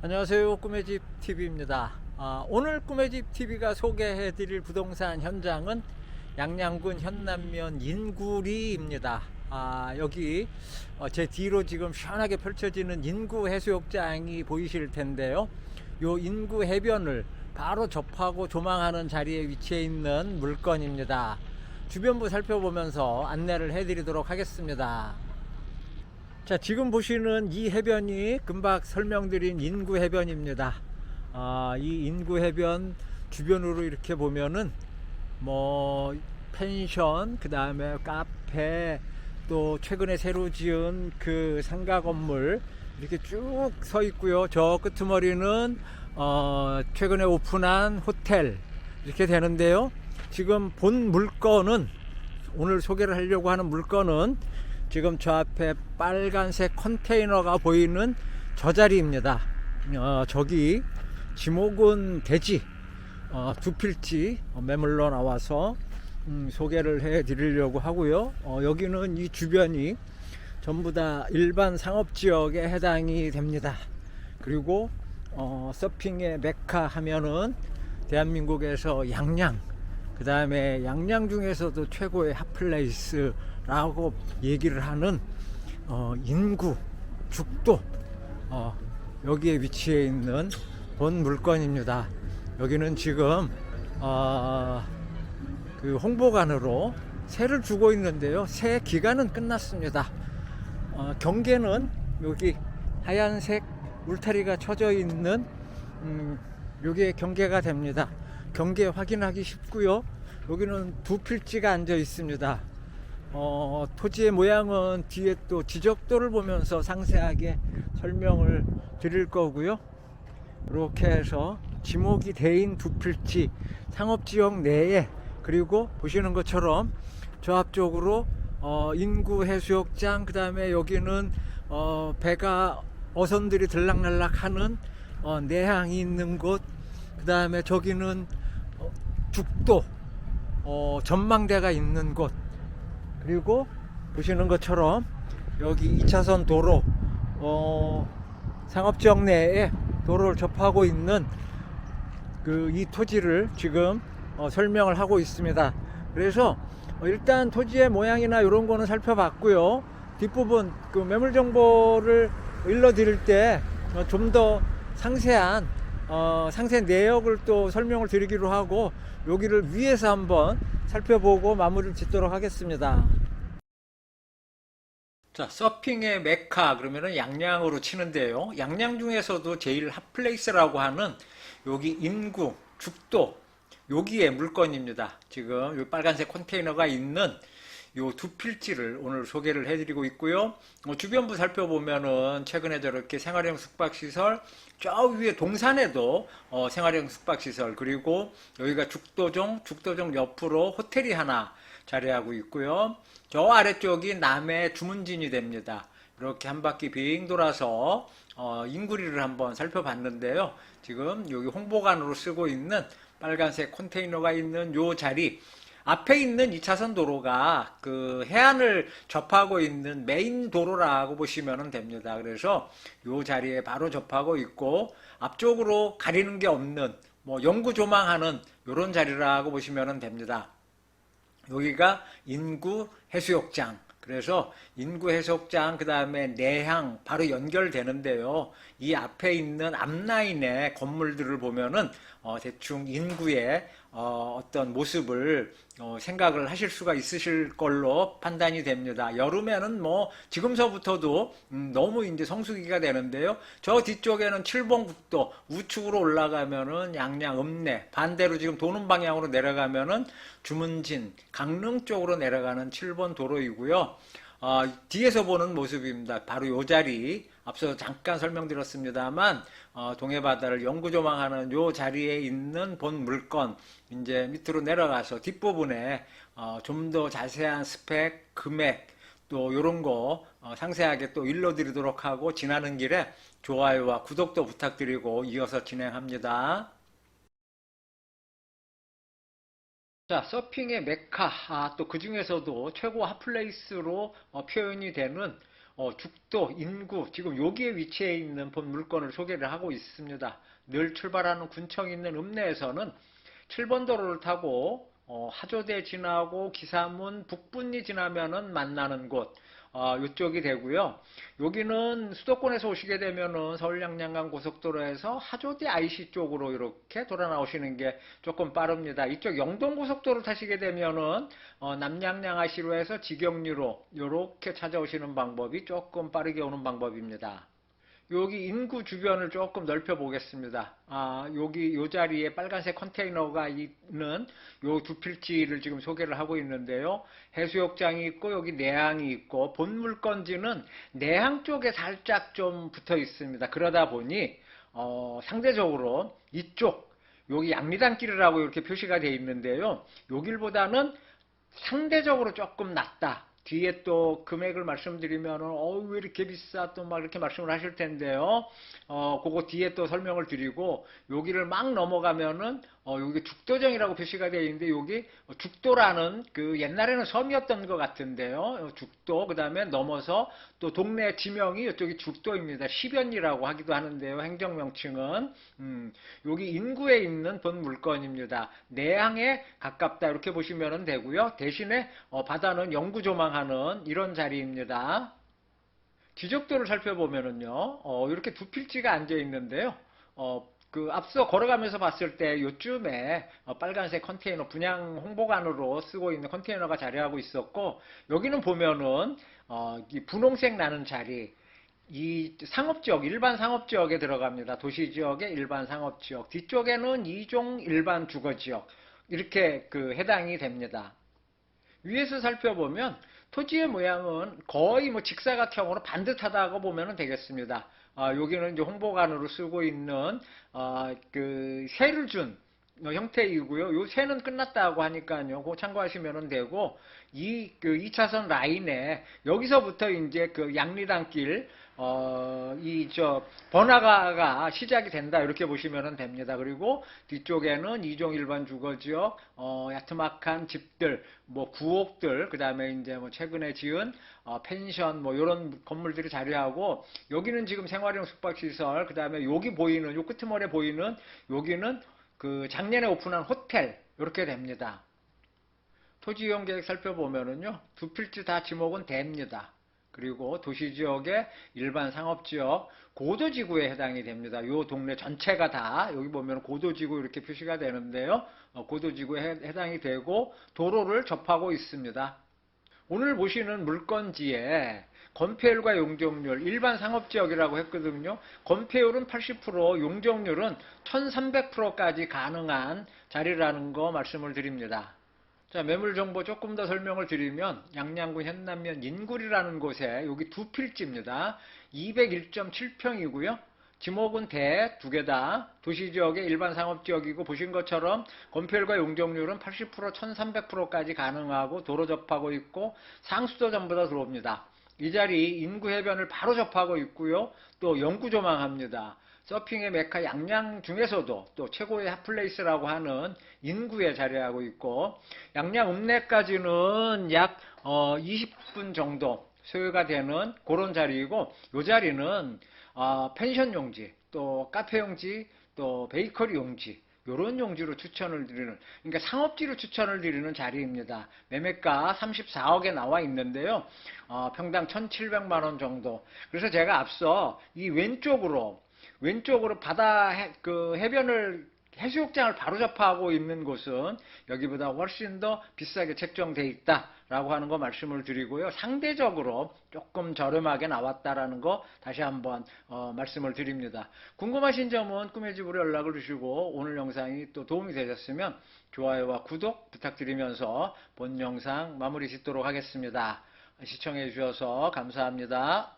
안녕하세요. 꿈의 집 TV입니다. 아, 오늘 꿈의 집 TV가 소개해 드릴 부동산 현장은 양양군 현남면 인구리입니다. 아, 여기 어, 제 뒤로 지금 시원하게 펼쳐지는 인구 해수욕장이 보이실 텐데요. 요 인구 해변을 바로 접하고 조망하는 자리에 위치해 있는 물건입니다. 주변부 살펴보면서 안내를 해 드리도록 하겠습니다. 자, 지금 보시는 이 해변이 금방 설명드린 인구 해변입니다. 아, 이 인구 해변 주변으로 이렇게 보면은 뭐 펜션, 그 다음에 카페, 또 최근에 새로 지은 그 상가 건물 이렇게 쭉 서 있고요. 저 끄트머리는 어, 최근에 오픈한 호텔 이렇게 되는데요. 지금 본 물건은 오늘 소개를 하려고 하는 물건은 지금 저 앞에 빨간색 컨테이너가 보이는 저 자리입니다. 어, 저기 지목은 대지 어, 두 필지 어, 매물로 나와서 음, 소개를 해 드리려고 하고요. 어, 여기는 이 주변이 전부 다 일반 상업 지역에 해당이 됩니다. 그리고 어, 서핑의 메카 하면은 대한민국에서 양양 그 다음에 양양 중에서도 최고의 핫플레이스라고 얘기를 하는 어, 인구 죽도 어, 여기에 위치해 있는 본 물건입니다. 여기는 지금 어, 그 홍보관으로 새를 주고 있는데요. 새 기간은 끝났습니다. 어, 경계는 여기 하얀색 울타리가 쳐져 있는 음, 여기에 경계가 됩니다. 경계 확인하기 쉽고요. 여기는 두 필지가 앉아 있습니다. 어, 토지의 모양은 뒤에 또 지적도를 보면서 상세하게 설명을 드릴 거고요. 이렇게 해서 지목이 대인 두 필지 상업지역 내에 그리고 보시는 것처럼 저 앞쪽으로 어, 인구 해수욕장 그 다음에 여기는 어, 배가 어선들이 들락날락하는 어, 내항이 있는 곳 그 다음에 저기는 어, 죽도 어, 전망대가 있는 곳 그리고 보시는 것처럼 여기 2차선 도로 어, 상업지역 내에 도로를 접하고 있는 그 이 토지를 지금 어, 설명을 하고 있습니다. 그래서 어, 일단 토지의 모양이나 이런 거는 살펴봤고요. 뒷부분 그 매물 정보를 일러 드릴 때 좀더 상세한 어, 상세 내역을 또 설명을 드리기로 하고 여기를 위에서 한번 살펴보고 마무리를 짓도록 하겠습니다. 자, 서핑의 메카 그러면은 양양으로 치는데요. 양양 중에서도 제일 핫플레이스라고 하는 여기 인구, 죽도 여기에 물건입니다. 지금 이 빨간색 컨테이너가 있는 요 두 필지를 오늘 소개를 해드리고 있고요. 어, 주변부 살펴보면은 최근에 저렇게 생활형 숙박시설 저 위에 동산에도 어, 생활형 숙박시설 그리고 여기가 죽도종 죽도종 옆으로 호텔이 하나 자리하고 있고요. 저 아래쪽이 남해 주문진이 됩니다. 이렇게 한 바퀴 빙 돌아서 어, 인구리를 한번 살펴봤는데요. 지금 여기 홍보관으로 쓰고 있는 빨간색 컨테이너가 있는 요 자리 앞에 있는 2차선 도로가 그 해안을 접하고 있는 메인 도로라고 보시면 됩니다. 그래서 요 자리에 바로 접하고 있고 앞쪽으로 가리는 게 없는 뭐 영구 조망하는 요런 자리라고 보시면 됩니다. 여기가 인구 해수욕장. 그래서 인구 해수욕장 그 다음에 내향 바로 연결되는데요. 이 앞에 있는 앞라인의 건물들을 보면은 어, 대충 인구의 어, 어떤 모습을 어, 생각을 하실 수가 있으실 걸로 판단이 됩니다. 여름에는 뭐 지금서부터도 음, 너무 이제 성수기가 되는데요. 저 뒤쪽에는 칠봉국도 우측으로 올라가면은 양양 읍내 반대로 지금 도는 방향으로 내려가면은 주문진 강릉 쪽으로 내려가는 7번 도로이고요. 어, 뒤에서 보는 모습입니다. 바로 요 자리 앞서 잠깐 설명드렸습니다만 어, 동해 바다를 영구 조망하는 요 자리에 있는 본 물건 이제 밑으로 내려가서 뒷부분에 어, 좀 더 자세한 스펙, 금액 또 요런 거 어, 상세하게 또 일러드리도록 하고 지나는 길에 좋아요와 구독도 부탁드리고 이어서 진행합니다. 자, 서핑의 메카, 아, 또 그 중에서도 최고 핫플레이스로 어, 표현이 되는 어, 죽도, 인구, 지금 여기에 위치해 있는 본 물건을 소개를 하고 있습니다. 늘 출발하는 군청이 있는 읍내에서는 7번 도로를 타고 어, 하조대 지나고 기사문 북분리 지나면은 만나는 곳 어, 이쪽이 되고요. 여기는 수도권에서 오시게 되면은 서울 양양간 고속도로에서 하조대 IC 쪽으로 이렇게 돌아 나오시는 게 조금 빠릅니다. 이쪽 영동 고속도로 타시게 되면은 어, 남양양아시로 해서 지경리로 이렇게 찾아오시는 방법이 조금 빠르게 오는 방법입니다. 여기 인구 주변을 조금 넓혀 보겠습니다. 아, 여기 요 자리에 빨간색 컨테이너가 있는 요 두 필지를 지금 소개를 하고 있는데요. 해수욕장이 있고 여기 내항이 있고 본 물건지는 내항 쪽에 살짝 좀 붙어 있습니다. 그러다 보니 어, 상대적으로 이쪽 여기 양리단길이라고 이렇게 표시가 되어 있는데요. 여길보다는 상대적으로 조금 낮다. 뒤에 또 금액을 말씀드리면은 어왜 이렇게 비싸 또 막 이렇게 말씀을 하실 텐데요. 어 그거 뒤에 또 설명을 드리고 여기를 막 넘어가면은 어 여기 죽도정이라고 표시가 되어 있는데 여기 죽도라는 그 옛날에는 섬이었던 것 같은데요. 어, 죽도 그다음에 넘어서 또 동네 지명이 이쪽이 죽도입니다. 시변이라고 하기도 하는데요. 행정 명칭은 음, 여기 인구에 있는 본 물건입니다. 내항에 가깝다 이렇게 보시면 되고요. 대신에 어, 바다는 영구 조망하는 이런 자리입니다. 지적도를 살펴보면은요, 어, 이렇게 두 필지가 앉아 있는데요. 어, 그 앞서 걸어가면서 봤을 때 요쯤에 어, 빨간색 컨테이너 분양 홍보관으로 쓰고 있는 컨테이너가 자리하고 있었고 여기는 보면은 어, 이 분홍색 나는 자리 이 상업지역 일반 상업지역에 들어갑니다. 도시지역의 일반 상업지역 뒤쪽에는 이종 일반 주거지역 이렇게 그 해당이 됩니다. 위에서 살펴보면 토지의 모양은 거의 뭐 직사각형으로 반듯하다고 보면 되겠습니다. 아, 여기는 이제 홍보관으로 쓰고 있는 아, 그 새를 준 형태이고요. 요 새는 끝났다고 하니까요. 그거 참고하시면 되고 이 그 2차선 라인에 여기서부터 이제 그 양리단길 어, 이, 저, 번화가가 시작이 된다. 이렇게 보시면 됩니다. 그리고 뒤쪽에는 이종 일반 주거지역, 어, 야트막한 집들, 뭐, 구옥들, 그 다음에 이제 뭐, 최근에 지은, 어, 펜션, 뭐, 요런 건물들이 자리하고, 여기는 지금 생활용 숙박시설, 그 다음에 여기 보이는, 요 끄트머리에 보이는, 여기는 그 작년에 오픈한 호텔, 이렇게 됩니다. 토지 이용 계획 살펴보면은요, 두 필지 다 지목은 됩니다. 그리고 도시 지역의 일반 상업 지역 고도 지구에 해당이 됩니다. 이 동네 전체가 다 여기 보면 고도 지구 이렇게 표시가 되는데요. 어, 고도 지구에 해당이 되고 도로를 접하고 있습니다. 오늘 보시는 물건지에 건폐율과 용적률 일반 상업 지역이라고 했거든요. 건폐율은 80% 용적률은 1300%까지 가능한 자리라는 거 말씀을 드립니다. 자, 매물 정보 조금 더 설명을 드리면 양양군 현남면 인굴이라는 곳에 여기 두 필지입니다. 201.7평이고요. 지목은 대 두 개다. 도시 지역의 일반 상업 지역이고 보신 것처럼 건폐율과 용적률은 80% 1300%까지 가능하고 도로 접하고 있고 상수도 전부 다 들어옵니다. 이 자리 인구 해변을 바로 접하고 있고요. 또 영구 조망합니다. 서핑의 메카 양양 중에서도 또 최고의 핫플레이스라고 하는 인구에 자리하고 있고 양양 읍내까지는 약 20분 정도 소요가 되는 그런 자리이고 이 자리는 어, 펜션 용지 또 카페 용지 또 베이커리 용지 이런 용지로 추천을 드리는 그러니까 상업지로 추천을 드리는 자리입니다. 매매가 34억에 나와 있는데요. 어, 평당 1,700만 원 정도. 그래서 제가 앞서 이 왼쪽으로 왼쪽으로 바다 해, 그 해변을 해수욕장을 바로 접하고 있는 곳은 여기보다 훨씬 더 비싸게 책정돼 있다라고 하는 거 말씀을 드리고요. 상대적으로 조금 저렴하게 나왔다라는 거 다시 한번 어, 말씀을 드립니다. 궁금하신 점은 꿈의 집으로 연락을 주시고 오늘 영상이 또 도움이 되셨으면 좋아요와 구독 부탁드리면서 본 영상 마무리 짓도록 하겠습니다. 시청해 주셔서 감사합니다.